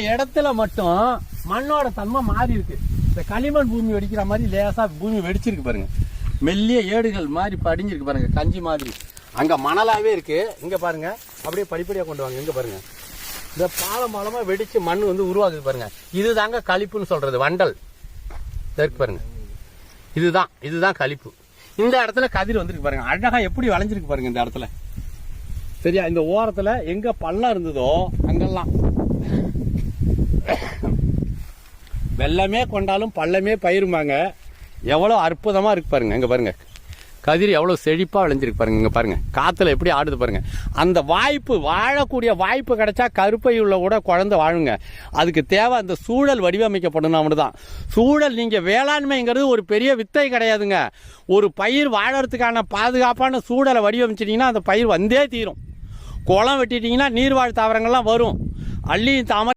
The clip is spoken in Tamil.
இடத்துல மட்டும் மண்ணோட தன்மை மாறி இருக்கு. இந்த களிமண் பூமி வெடிக்கிற மாதிரி லேசா பூமி வெடிச்சிருக்கு பாருங்க. மெல்லிய ஏடுகள் மாதிரி படிஞ்சிருக்கு பாருங்க கஞ்சி மாதிரி. அங்க மணலாவே இருக்கு. இங்க பாருங்க அப்படியே படிப்படியா கொண்டு வாங்க இங்க பாருங்க. இந்த பாலம் பாலமாக வெடிச்சு மண் வந்து உருவாகுது பாருங்க. இதுதாங்க கழிப்புன்னு சொல்றது வண்டல். இதோ இருக்கு பாருங்க. இதுதான் இதுதான் களிப்பு. இந்த இடத்துல கதிர் வந்திருக்கு பாருங்க. அழகா எப்படி வளைஞ்சிருக்கு பாருங்க இந்த இடத்துல. சரியா? இந்த ஓரத்துல எங்க பள்ளம் இருந்ததோ அங்கெல்லாம். வெள்ளமே கொண்டாலும் பள்ளமே பயிருமாங்க எவ்வளோ அற்புதமாக இருக்கு பாருங்க இங்கே பாருங்க. கதிர் எவ்வளோ செழிப்பாக விளைஞ்சிருக்கு பாருங்க இங்கே பாருங்க. காற்றுல எப்படி ஆடுது பாருங்க. அந்த வாய்ப்பு வாழக்கூடிய வாய்ப்பு கிடைச்சா கருப்பை உள்ள கூட குழந்தை வாழுங்க. அதுக்கு தேவை அந்த சூழல் வடிவமைக்கப்படணும் தான் சூழல் நீங்கள் வேளாண்மைங்கிறது ஒரு பெரிய வித்தை கிடையாதுங்க. ஒரு பயிர் வாழறதுக்கான பாதுகாப்பான சூழலை வடிவமைச்சிட்டிங்கன்னா அந்த பயிர் வந்தே தீரும். குளம் வெட்டிட்டீங்கன்னா நீர்வாழ் தாவரங்கள்லாம் வரும். அள்ளி தாமரை